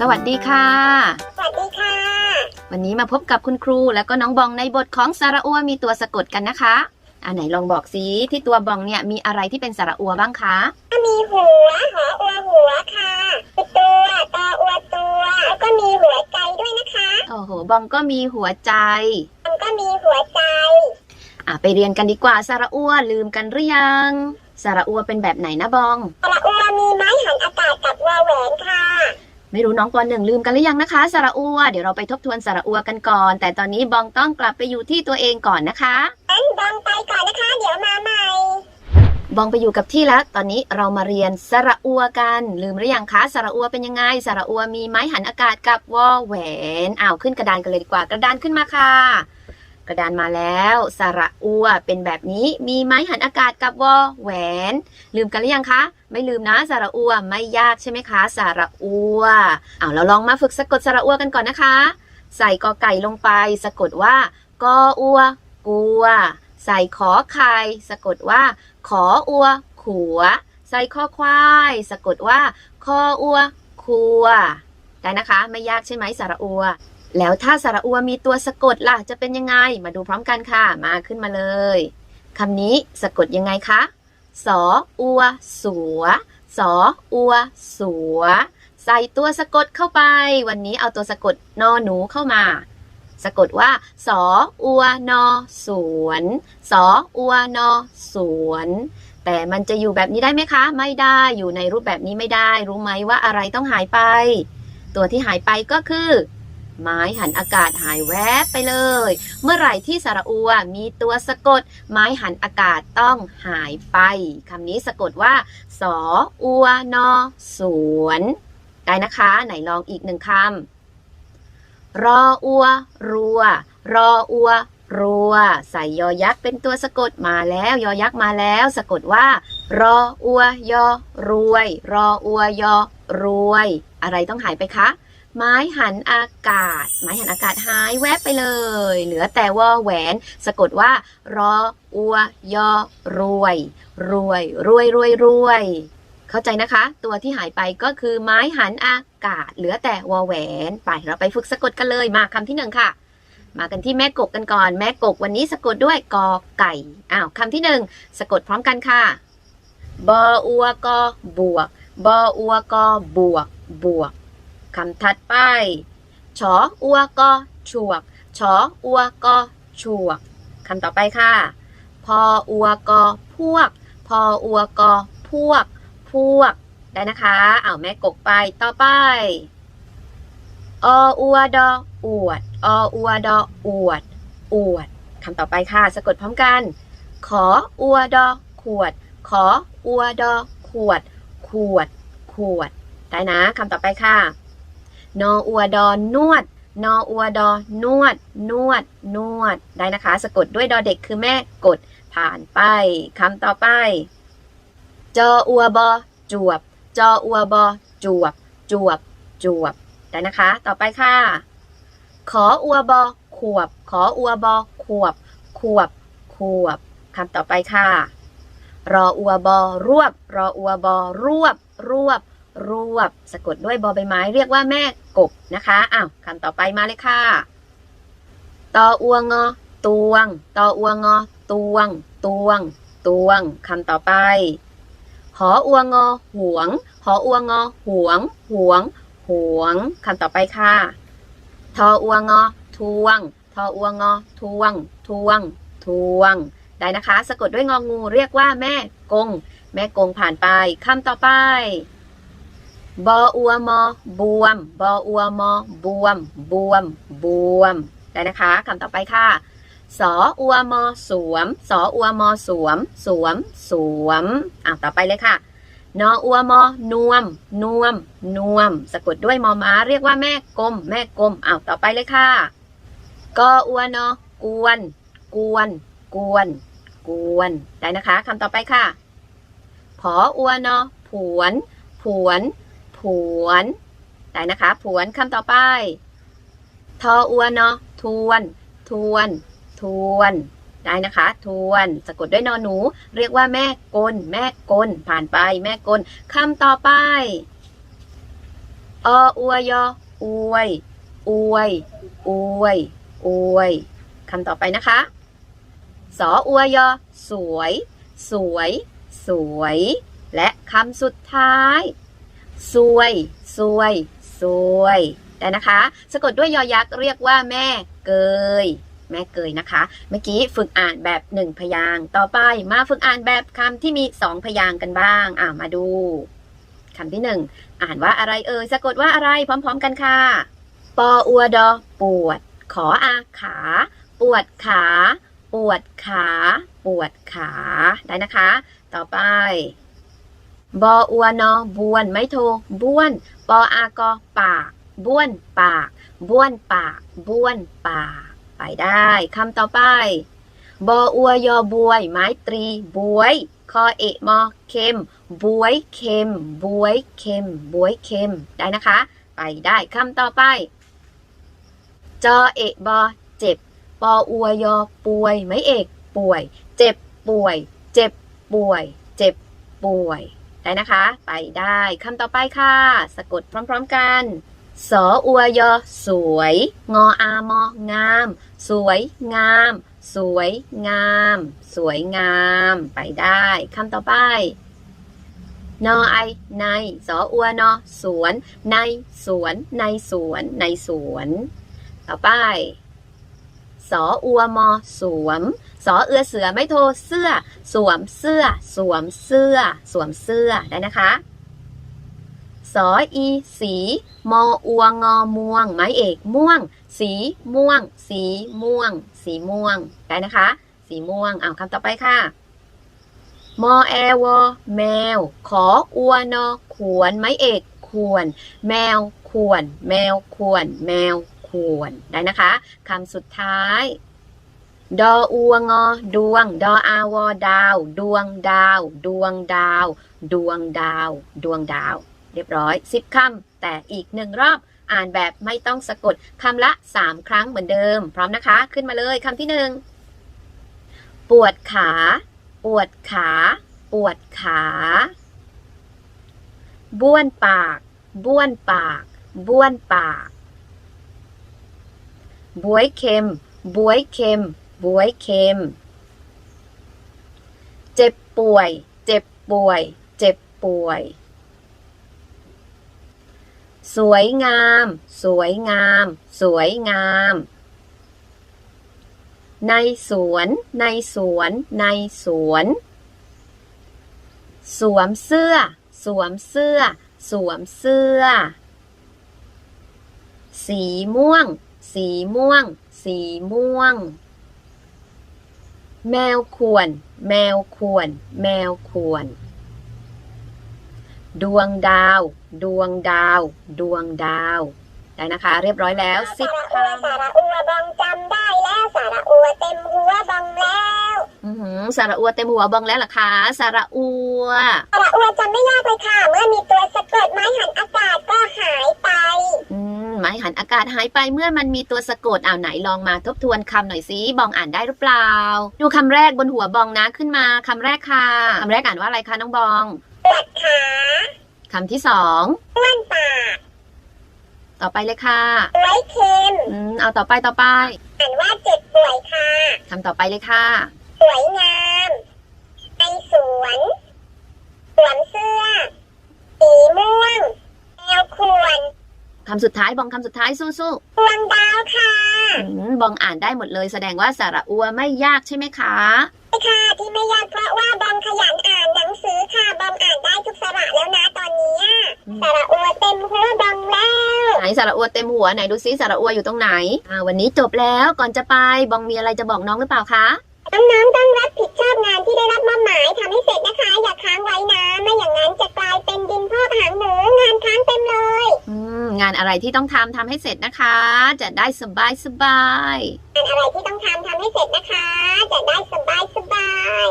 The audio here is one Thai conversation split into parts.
สวัสดีค่ะ สวัสดีค่ะ วันนี้มาพบกับคุณครูแล้วก็น้องบองในบทของสระอัวมีตัวสะกดกันนะคะอันไหนลองบอกสิที่ตัวบองเนี่ยมีอะไรที่เป็นสระอัวบ้างคะมีหัวหออัวหัวค่ะตัวตออัวตัวแล้วก็มีหัวใจด้วยนะคะโอ้โหบองก็มีหัวใจมันก็มีหัวใจอะไปเรียนกันดีกว่าสระอัวลืมกันหรือยังสระอัวเป็นแบบไหนนะบองสระอัวมีไม้หันอากาศกับวอแหวนค่ะ ไม่รู้น้องปหนึ่งลืมกันหรือยังนะคะสระอัว เดี๋ยวเราไปทบทวนสระอัวกันก่อน แต่ตอนนี้บองต้องกลับไปอยู่ที่ตัวเองก่อนนะคะงั้นบองไปก่อนนะคะ เดี๋ยวมาใหม่บองไปอยู่กับที่แล้ว ตอนนี้เรามาเรียนสระอัวกัน ลืมหรือยังคะสระอัวเป็นยังไง สระอัวมีไม้หันอากาศกับวอแหวนอ้าวขึ้นกระดานกันเลยดีกว่ากระดานขึ้นมาค่ะ กระดานมาแล้ว สระอัวเป็นแบบนี้มีไม้หันอากาศกับวอแหวน ลืมกันหรือยังคะ ไม่ลืมนะสระอัวไม่ยากใช่ไหมคะ สระอัวเอาเราลองมาฝึกสะกดสระอัวกันก่อนนะคะ ใส่กอไก่ลงไป สะกดว่ากออัวกัว ใส่ขอไข่สะกดว่า ขออัวขัว ใส่ข้อควาย สะกดว่าคออัวคัวได้นะคะ ไม่ยากใช่ไหมสระอัว แล้วถ้าสระอัวมีตัวสะกดล่ะจะเป็นยังไง มาดูพร้อมกันค่ะ มาขึ้นมาเลยคำนี้สะกดยังไงคะ สออัว สัว สออัว สัว ใส่ตัวสะกดเข้าไป วันนี้เอาตัวสะกดนอหนูเข้ามา สะกดว่า สออัวนอสวน สออัวนอสวนแต่มันจะอยู่แบบนี้ได้ไหมคะ ไม่ได้อยู่ในรูปแบบนี้ไม่ได้ รู้ไหมว่าอะไรต้องหายไป ตัวที่หายไปก็คือ ไม้หันอากาศหายแวบไปเลย เมื่อไหร่ที่สระอัวมีตัวสะกด ไม้หันอากาศต้องหายไปคำนี้สะกดว่าสออัวนอสวนได้นะคะ ไหนลองอีกหนึ่งคำรออัว รัว รออัว รัว ใส่ยอยักษ์เป็นตัวสะกดมาแล้ว ยอยักษ์มาแล้ว สะกดว่า รออัวยอรวย รออัวยอรวย อะไรต้องหายไปคะ ไม้หันอากาศ ไม้หันอากาศหายแวบไปเลย เหลือแต่วอแหวน สะกดว่ารออัวยอรวย รวยรวยรวยรวย เข้าใจนะคะ ตัวที่หายไปก็คือไม้หันอากาศ เหลือแต่วอแหวนไปเราไปฝึกสะกดกันเลยมาคำที่หนึ่งค่ะ มากันที่แม่กกกันก่อน แม่กกวันนี้สะกดด้วยกอไก่อ้าวคำที่หนึ่งสะกดพร้อมกันค่ะบออัวกอบวกบออัวกอบวกบวก คำถัดไป ชออัวกอฉวก ชออัวกอฉวกคำต่อไปค่ะ พออัวกอพวก พออัวกอพวก พวก ได้นะคะ เอาแม่กกไป ต่อไป ออัวดออวด ออัวดออวด อวดคำต่อไปค่ะ สะกดพร้อมกัน ขออัวดอขวด ขออัวดอขวด ขวด ขวด ได้นะคำต่อไปค่ะ นออัวดอนวด นออัวดอนวด นวด นวด ได้นะคะ สะกดด้วยดอเด็กคือแม่กดผ่านไปคำต่อไป จออัวบอจวบ จออัวบอจวบ จวบ จวบ ได้นะคะ ต่อไปค่ะ ขออัวบอขวบ ขออัวบอขวบ ขวบ ขวบคำต่อไปค่ะ รออัวบอรวบ รออัวบอรวบ รวบ รวบสะกดด้วยบอใบไม้ เรียกว่าแม่กบนะคะอ้าวคำต่อไปมาเลยค่ะตออวงอตวงตออวงอตวง ตวง ตวงคำต่อไป หออวงอหวง หออวงอหวง หวง หวงคำต่อไปค่ะทออวงอทวงทออัวงอทวง ทวง ทวง ได้นะคะ สะกดด้วยงองูเรียกว่าแม่กง แม่กงผ่านไปคำต่อไป บออัวมอบวม บออัวมอบวม บวม บวมได้นะคะคำต่อไปค่ะ สออัวมอสวม สออัวมอสวม สวม สวมอะต่อไปเลยค่ะนออัวมอนวม นวม นวม สะกดด้วยมอม้าเรียกว่าแม่กลม แม่กลมอ้าวต่อไปเลยค่ะกออัวนอกวน กวน กวน กวน ได้นะคะคำต่อไปค่ะ ผออัวนอผวน ผวน ผวนได้นะคะ ผวนคำต่อไป ทออัวนอทวน ทวน ทวน ได้นะคะ ทวน สะกดด้วยนอหนู เรียกว่าแม่กล แม่กล ผ่านไป แม่กลคำต่อไป ออวยออวย อวย อวย อวยคำต่อไปนะคะ สออวยอสวย สวย สวย และคำสุดท้าย สวยสวยสวยได้นะคะ สะกดด้วยยอยักษ์เรียกว่าแม่เกย แม่เกยนะคะ เมื่อกี้ฝึกอ่านแบบหนึ่งพยางต่อไปมาฝึกอ่านแบบคำที่มีสองพยางกันบ้าง อ่ามาดูคำที่หนึ่งอ่านว่าอะไรเอ่ยสะกดว่าอะไรพร้อม ๆ กันค่ะ ปออัวดอปวด ขออาขา ปวดขา ปวดขา ปวดขาได้นะคะ ต่อไป บออัวนอบวนไม่โทบ้วนปออากอปากบ้วนปากบ้วนปากบ้วนปาก ไปได้คำต่อไปบออัวยอบวย ไม้ตรีบวยคอเอะมอเค็มบวยเค็มบวยเค็มบวยเค็มได้นะคะ ไปได้คำต่อไป จอเอะบอเจ็บปออัวยอป่วย ไม่เอก ป่วย เจ็บป่วย เจ็บป่วย เจ็บป่วย ได้นะคะ ไปได้คำต่อไปค่ะ สะกดพร้อมๆกันสออวยอสวย งออามองาม สวยงาม สวยงาม สวยงาม ไปได้คำต่อไปนอไอในสออัวนอสวน ในสวน ในสวน ในสวน ต่อไป สออัวมอ สวม สอเอือเสือไม่โทเสื้อ สวมเสื้อ สวมเสื้อ สวมเสื้อได้นะคะสออีสี มออัวงอม่วง ไม้เอกม่วง สีม่วง สีม่วง สีม่วงได้นะคะ สีม่วงเอาคำต่อไปค่ะมอแอวอแมว ขออัวนอขวนไม้เอกควร แมวควร แมวควร แมว ควรได้นะคะคำสุดท้าย ดออัวงอดวง ดออาวอดาว ดวงดาว ดวงดาว ดวงดาว ดวงดาว เรียบร้อย10คำแต่อีกหนึ่งรอบอ่านแบบไม่ต้องสะกดคำละ3ครั้งเหมือนเดิม พร้อมนะคะ ขึ้นมาเลยคำที่หนึ่งปวดขา ปวดขา ปวดขาบ้วนปาก บ้วนปาก บ้วนปาก บวยเค็ม บวยเค็ม บวยเค็ม เจ็บป่วย เจ็บป่วย เจ็บป่วย สวยงาม สวยงาม สวยงาม ในสวน ในสวน ในสวน สวมเสื้อ สวมเสื้อ สวมเสื้อ สีม่วง สีม่วง สีม่วง แมวควร แมวควร แมวควร ดวงดาว ดวงดาว ดวงดาว ได้นะคะ เรียบร้อยแล้วสิบสาคระอัวสาระอัวบองจำได้แล้วสาระอัวเต็มหัวบองแล้วำอื้อหือสระอัวเต็มหัวบองแล้วเหรอคะสระอัวสาระอัวจำไม่ยากเลยค่ะ เมื่อมีตัวสะกดไม้หันอากาศก็หายไปอืม หมายหันอากาศหายไปเมื่อมันมีตัวสะกดเอาไหนลองมาทบทวนคำหน่อยสิบองอ่านได้หรือเปล่า ดูคำแรกบนหัวบองนะขึ้นมาคำแรกค่ะคำแรกอ่านว่าอะไรคะน้องบองปวดขาคำที่สองบ้วนปากต่อไปเลยค่ะบวยเค็มอืมเอาต่อไปต่อไปอ่านว่าเจ็บป่วยค่ะคำต่อไปเลยค่ะสวยงามในสวนสวมเสื้อสีม่วงแมวควร คำสุดท้ายบองคำสุดท้ายสู้ดวงดาวค่ะๆอืมบองอ่านได้หมดเลย แสดงว่าสระอัวไม่ยากใช่ไหมคะค่ะที่ไม่ยากเพราะว่าบอมขยันอ่านหนังสือค่ะบอมอ่านได้ทุกสระแล้วนะตอนนี้อะสระอัวเต็มหัวบอมแล้วไหนสระอัวเต็มหัวไหนดูซิสระอัวอยู่ตรงไหนอ่าวันนี้จบแล้วก่อนจะไปบองมีอะไรจะบอกน้องหรือเปล่าคะ น้องๆต้องรับผิดชอบงานที่ได้รับมอบหมายทำให้เสร็จนะคะ อย่าค้างไว้นะไม่อย่างนั้นจะกลายเป็นดินพอกหางหมูงานค้างเต็มเลยอืมงานอะไรที่ต้องทำทำให้เสร็จนะคะ จะได้สบายสบายงานอะไรที่ต้องทำทำให้เสร็จนะคะ จะได้สบายสบาย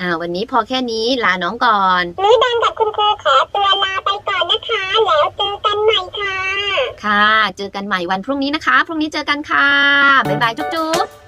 อ่าวันนี้พอแค่นี้ลาน้องก่อนนุ้ยแดงกับคุณครูขอตัวลาไปก่อนนะคะ แล้วเจอกันใหม่ค่ะ ค่ะ เจอกันใหม่วันพรุ่งนี้นะคะ พรุ่งนี้เจอกันค่ะ บ๊ายบายจุ๊บจุ๊บกันใหม่